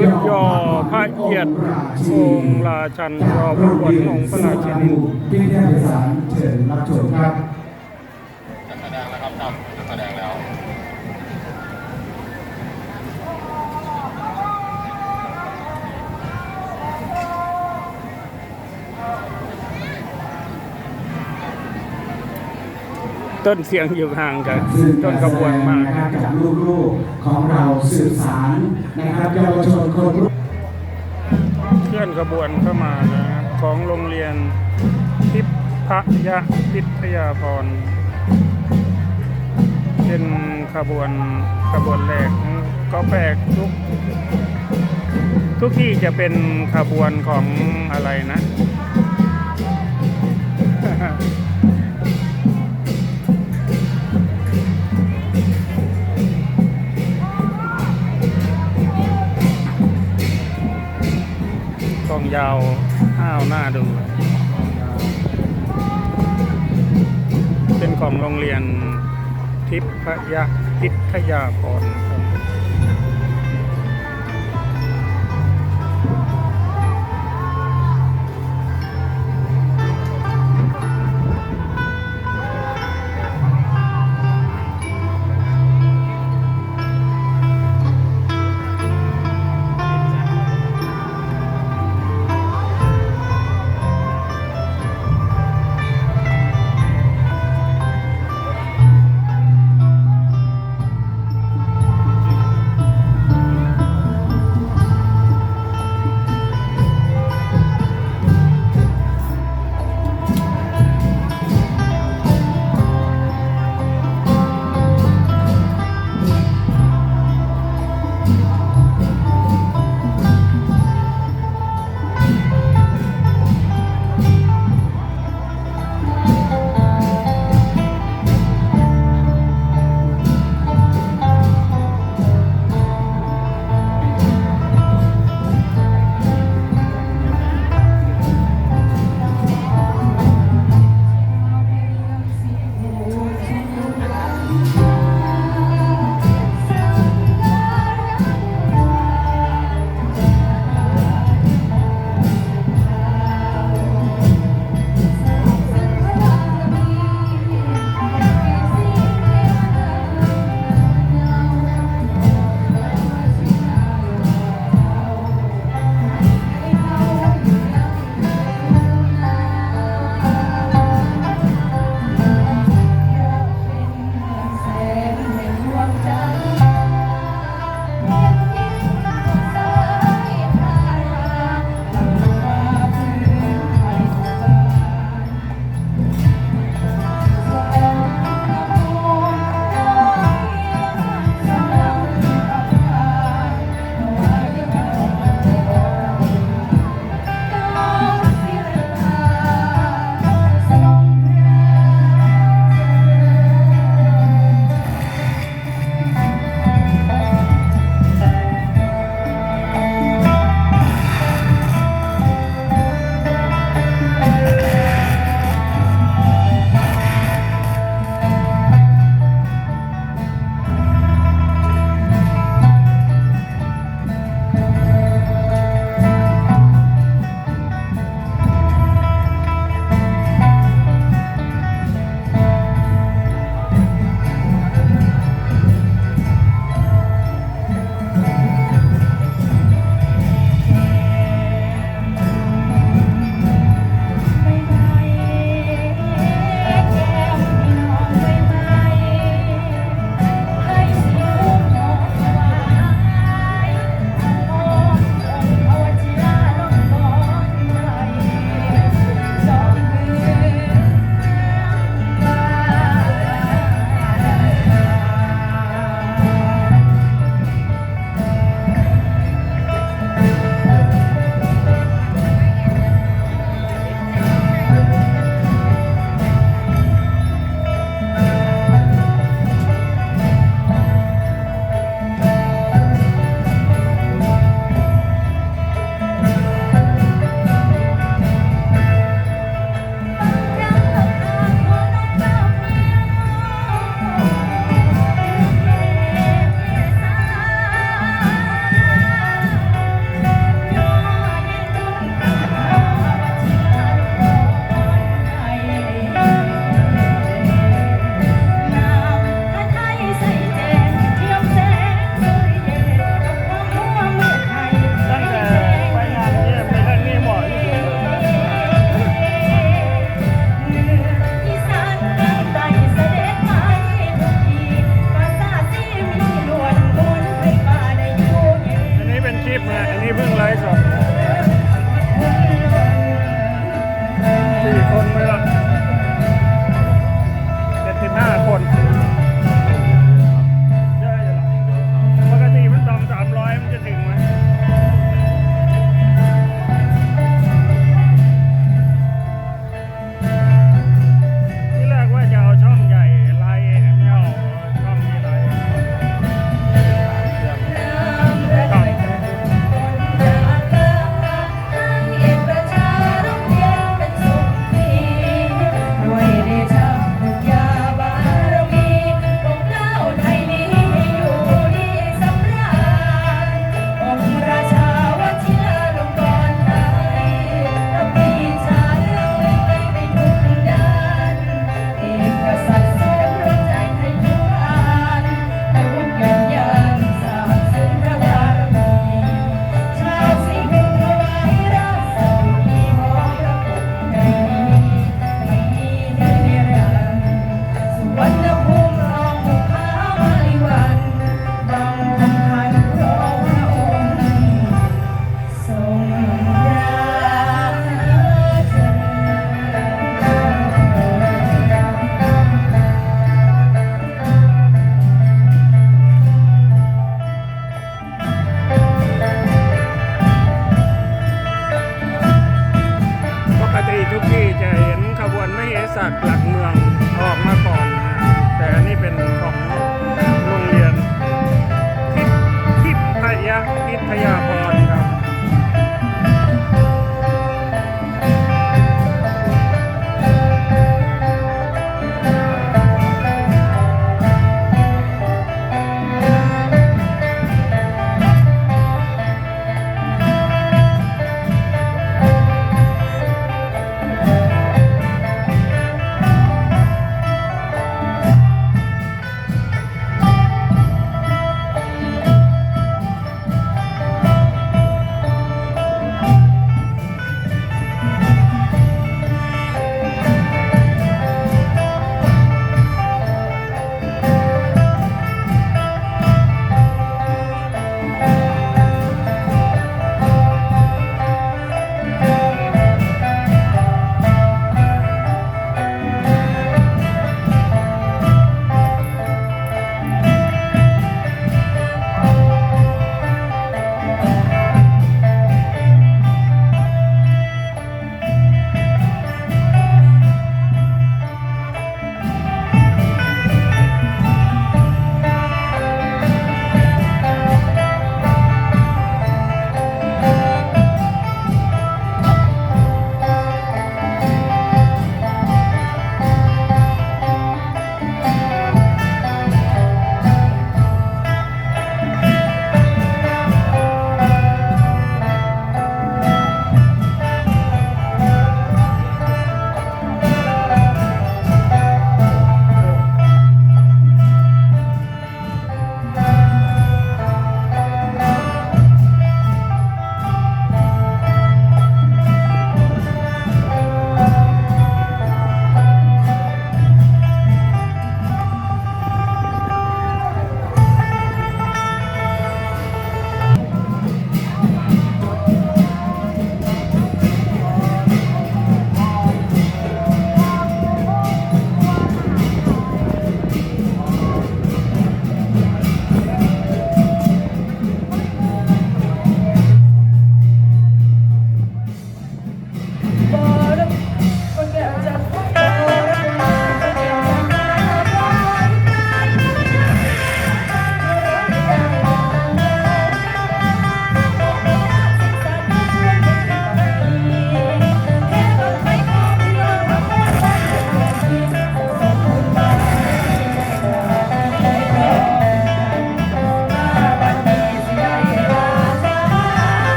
ชุดย่อพระเกียรติองค์ราชันรอพระบรมองพระราชินีพิธีพิสารเชิญรับชมครับ ต้นเสียงอยู่ห่างกันซึ่งต้นกระบวนมากนะครับจากลูกๆของเราสืบสารนะครับเยาวชนคนรุ่นเคลื่อนขบวนเข้ามานะครับของโรงเรียนทิพยะพิทยาพรเป็นขบวนขบวนแรกก็แปลกทุกทุกที่จะเป็นขบวนของอะไรนะ กองยาวห้าวหน้าดู เป็นของโรงเรียนทิพยะพิทยาพรครับ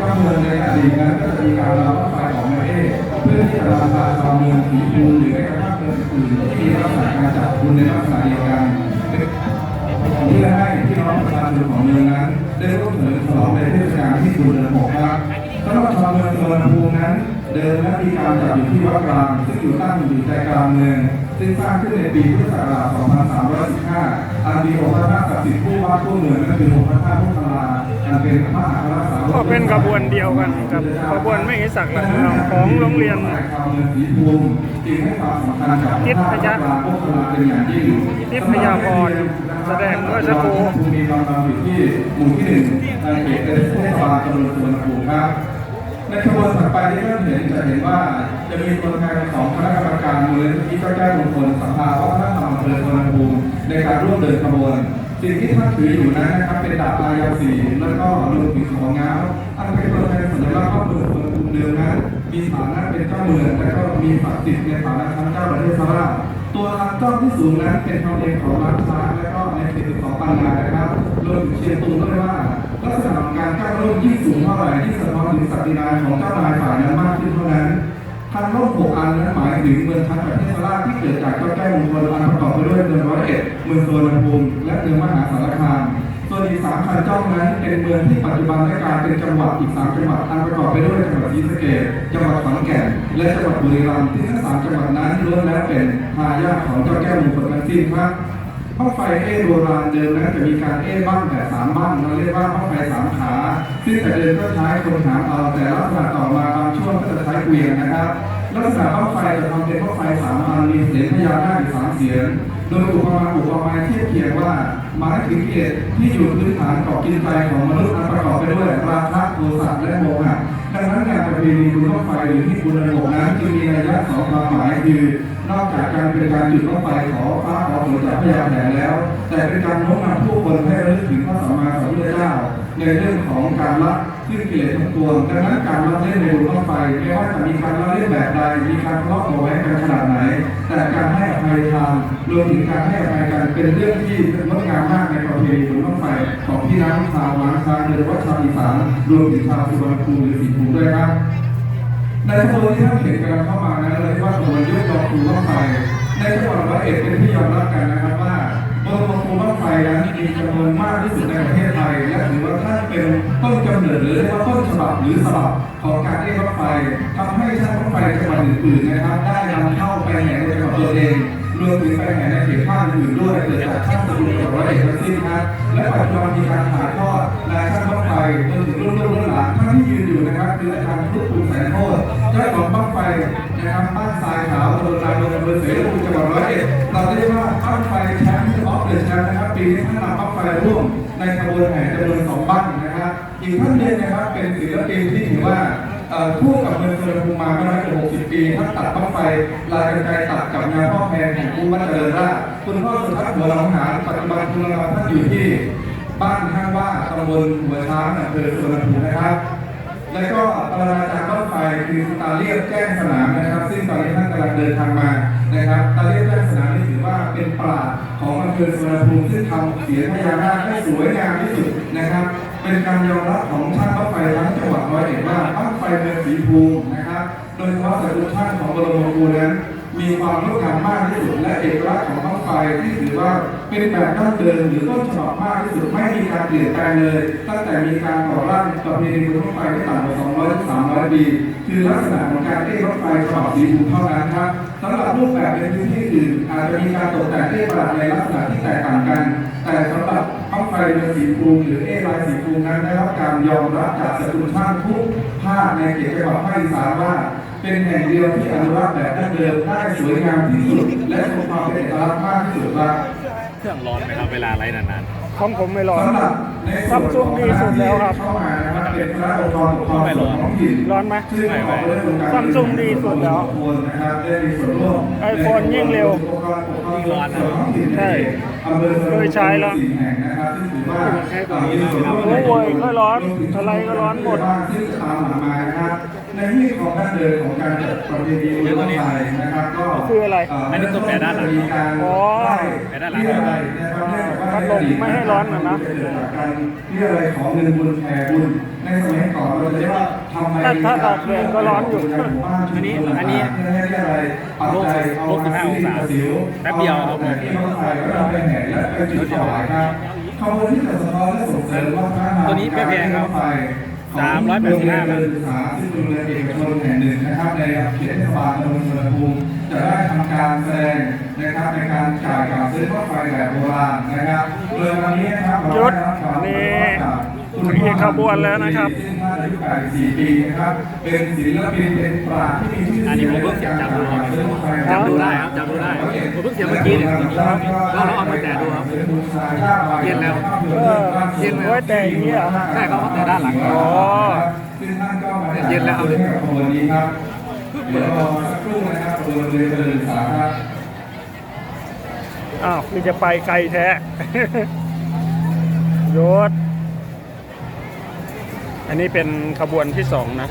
ก็เมืองในอดีตนั้นก็จะมีการรำรถไฟของประเทศเพื่อที่จะรำพาชาวเมืองสีภูหรือแม้กระทั่งเมืองอื่นที่มีลักษณะการจัดคุณในลักษณะเดียวกันเพื่อให้พี่น้องประชาชนของเมืองนั้น ได้ร่วมเฉลิมฉลองในเทศกาลที่สุดเดือนหกครับสำหรับชาวเมืองสุวรรณภูมินั้น เดิมและมีการจัดอยู่ที่วัดกลางซึ่งอยู่ตั้งอยู่ใจกลางเมืองซึ่งสร้างขึ้นในปีพุทธศักราช 2315 อันมีองค์พระธาตุศักดิ์สิทธิ์ผู้ว่าผู้เมืองและเป็นองค์พระธาตุพุทธลา อันเป็นพระมหากษัตริย์ก็เป็นขบวนเดียวกันกับขบวนไม่หิศักหลักเมืองของโรงเรียนจึงให้ความสำคัญกับทิพยะพยาทิศพยาพรแสดงเมื่อสักครู่ภูมิกำลังอยู่ที่หมู่ที่หนึ่งในเขตเทศบาลตำบลสุวรรณภูมิครับในขบวนถัดไปที่ท่านเห็นจะเห็นว่าจะมีตัวแทนของคณะกรรมการมูลนิธิเจ้าแก้วมงคลสัมภาวัฒนธรรมอำเภอสุวรรณภูมิในการร่วมเดินขบวน สิ่งที่ท่านถืออยู่นั้นนะครับเป็นดาบอายาสีแล้วก็รวมถึงของง้าวอันเป็นตัวแทนสัญลักษณ์ว่าเมืองสุวรรณภูมิเดิมนั้นมีฐานะเป็นเจ้าเมืองและก็มีศักดิ์สิทธิ์ในฐานะชั้นเจ้าประเทศสราชตัวอาคารเจ้าที่สูงนั้นเป็นทองเอกของรัฐช้างและก็ในเขตของปังงานะครับรวมถึงเชียงตุงด้วยว่าลักษณะของการก้าวร่มยิ่งสูงเท่าไหร่ที่สะท้อนถึงศักดินาของเจ้านายฝ่ายนั้นมากขึ้นเท่านั้น คันร่มหกอันนั้นหมายถึงเมืองชั้นประเทศราที่เกิดจากเจ้าแก้วมงคลอันประกอบไปด้วยเมืองร้อยเอ็ดเมืองสุวรรณภูมิและเมืองมหาสารคามส่วนอีกสามคันจ้านั้นเป็นเมืองที่ปัจจุบันได้กลายเป็นจังหวัดอีกสามจังหวัดอันประกอบไปด้วยจังหวัดศรีสะเกษจังหวัดขอนแก่น และจังหวัดบุรีรัมย์ที่ทั้งสามจังหวัดนั้นล้วนแล้วเป็นทายาทของเจ้าแก้วมงคลทั้งสิ้นครับ บ้างไฟเอ้โบราณเดิมนั้นจะมีการเอ้บ้างแต่สามบ้างเราเรียกว่าบ้างไฟสามขาซึ่งแต่เดิมก็ใช้คนหามเอาแต่ลักษณะต่อมาบางช่วงก็จะใช้เกวียนนะครับลักษณะบ้างไฟจะทำเป็นบ้างไฟสามอันมีเสียงพญานาคสามเสียงโดยอุปมาอุปไมยเทียบเคียงว่าหมายถึงเกศที่อยู่พื้นฐานของกินใจของมนุษย์อันประกอบไปด้วยราคะโทสะและโมหะดังนั้นงานประเพณีบุญบ้างไฟหรือที่บุญระบบนั้นจึงมีนัยยะสองความหมายคือ นอกจากการเป็นการจุดบ้างไฟขอฟ้าขอฝนจากพญาแถนแล้ว แต่เป็นการโน้มนำผู้คนให้ระลึกถึงพระสัมมาสัมพุทธเจ้าในเรื่องของการละซึ่งกิเลสทั้งปวงดังนั้นการละเล่นในบุญบ้างไฟไม่ว่าจะมีการละเล่นแบบใดมีการทะเลาะเบาแว้งกันขนาดไหน แต่การให้อภัยทานรวมถึงการให้อภัยกันเป็นเรื่องที่งดงามมากในประเพณีบุญบ้างไฟของพี่น้องชาวล้านช้าโดยเฉพาะชาวอีสานรวมถึงชาวสุวรรณภูมิหรือศรีภูมิด้วยครับ ในขบวนที่ท่านเห็นกำลังเข้ามานั้นเราเรียว่าตัวนยุทธยองคูบ้างไฟในจังหวัดร้อยเอ็ดเป็นที่ยอมรับกันนะครับว่าบนขบวนคูบ้างไฟนั้นมีจำนวนมากที่สุดในประเทศไทยและถือว่าท่านเป็นต้นกำเนิดหรือเรียกว่าต้นฉบับหรือสลับของการเล่นบ้างไฟทำให้ช่างบ้างไฟจังหวัดอื่นๆนะครับ ได้นำเข้าไปแห่ในจังหวัดตัวเอง รวมถึงไปแห่ในเขตภาคอื่นด้วยเกิดจากช่างสกุลจังหวัดร้อยเอ็ดทั้งสิ้นครับและปัจจุบันมีการถ่ายทอดนายช่างบ้างไฟจนถึงรุ่นลูกรุ่นหลานท่านที่ยืนอยู่นะครับคืออาจารย์ทุกคุณแสนโทษเจ้าของบ้างไฟนะครับบ้านทรายขาวตำบลลายโดนอำเภอเสรภูมิจังหวัดร้อยเอ็ดเราเรียกว่าบ้างไฟแชมป์ออฟเดอะแชมป์นะครับปีนี้ท่านนำบ้างไฟร่วมในขบวนแห่จำนวนสองบ้างนะครับอีกท่านหนึงนะครับเป็นศิลปินที่ถือว่า คู่กับเมืองสุวรรณภูมิมาไม่น้อยกว่า60 ปีท่านตัดต้องไฟลายกระจายตัดกับงานพ่อแพงแห่งคู่บ้านเจริญราคุณพ่อสุทัศน์หัวหลังหารปัจจุบันคุณเราท่านอยู่ที่บ้านข้างว่าตำบลหัวช้างอำเภอสุวรรณภูมินะครับ แล้วก็ปราจารย์รถไฟคือตาเลียบแจ้งสนามนะครับ ซึ่งตอนนี้ท่านกำลังเดินทางมา นะครับตาเลียบแจ้งสนามนี่ถือว่าเป็นปราดของอำเภอสุวรรณภูมิซึ่งทำเสียงพญานาคให้สวยงามที่สุดนะครับ เป็นการยอมรับของช่างรถไฟทั้งจังหวัดร้อยเอ็ดว่าบ้างไฟเมืองศรีภูมินะครับ โดยเฉพาะสกุลช่างของบรมครูนั้น มีความงดงามมากที่สุดและเอกลักษณ์ของบ้างไฟที่ถือว่า เป็นแบบดั้งเดิมหรือต้นฉบับมากที่สุดไม่มีการเปลี่ยนแปลงเลย ตั้งแต่มีการก่อร่างประเพณีบุญบ้างไฟไม่ต่ำกว่า200ถึง300 ปี คือลักษณะของการเต้นรถไฟฉบับสีภูเท่านั้นครับสำหรับรูปแบบในพื้นที่อื่นอาจจะมีการตกแต่งเต้นประหลาดในลักษณะที่แตกต่างกัน แต่สำหรับบ้างไฟเมือสีภูมิหรือเอลายสีภูมินั้นได้รับการยอมรับจากสกุลช่างทุกภาคในเขตจังหวัดภาคอีสานว่าเป็นแห่งเดียวที่อนุรักษ์แบบดั้งเดิมได้สวยงามที่สุด และทรงความเป็นเอกลักษณ์มากที่สุดครับ เครื่องร้อนไหมครับเวลาไล่นานของผมไม่ร้อนสำหรับในซัมซุงดีสุดแล้วครับเข้ามานะครับเป็นคณะองค์กรปกครองส่วนท้องถิ่นร้อนไหมซึ่งประกอบไปด้วยองค์การซัมซุงดีสุดแล้วคนนะครับได้มีส่วนร่วมไอโฟนยิ่งเร็วองค์กรปกครองส่วนท้องถิ่นใช่อำเภอเคยใช้แล้วสี่แห่งนะครับซึ่งถือว่าเอ่อมีส่วนร่วมโอ้โหก็ร้อน อะไรก็ร้อนหมด ซึ่งจะตามหลังมานะครับ ในที่ของการเดินของการจัดประเพณีบุญบั้งไฟนะครับก็คืออะไรอันนี้ตัวแปรด้านหลังมีการอ๋อไล่แปรด้านหลังเรียอะไรนะครับเนื่องจากว่าพัดลมไม่ให้ร้อนน่ะนะเกิดจากการเรียอะไรของเงินบุญแผ่บุญในสมัยก่อนเราจะเรียกว่าทำไมถ้าถ้าออกแดดก็ร้อนอยู่อันนี้อันนี้เพื่อให้เรียอะไรปัจจัยเอาลบ15องศาแป๊บเดียวครับเอาที่ต้องใส่แล้วเราไปแห่และไปจุดถวายครับขบวนที่จะสะท้อนและส่งเสริมวัฒนธรรมตัวนี้ไม่แพงครับ กาเดินไฟ385ของโรงเรียนการศึกษาซึ่งเป็นโรงเรียนเอกชนแห่งหนึ่งนะครับในเขตเทศบาลตำบลสุวรรณภูมิจะได้ทำการแสดงนะครับในการจ่ายการซื้อรถไฟแบบโบราณนะครับโดยวันนี้นะครับเราหยุดได้รับการ นี่ต้อนรับจากอีกขบวนแล้วนะครับซึ่งท่านอายุ84ปีนะครับ เป็นศิลปินเป็นปราชญ์ที่มีชื่ออันนี้ผมเพิ่งเสียงจำดูครับจำดูได้ครับจำดูได้ผมเพิ่งเสียงเมื่อกี้เนี่ยเราเราเอามาแตะดูครับเย็นแล้วเออเย็นไว้แต่อย่างนี้เหรอใช่เขาเอาแต่ด้านหลังอ๋อซึ่งท่านก็มาเย็นแล้วครับให้กับขบวนนี้ครับเดี๋ยวรอสักครู่นะครับขบวนเรือเจริญศึกษาครับอ้าวนี่จะไปไกลแท้โยศ อันนี้เป็นขบวนที่สองนะ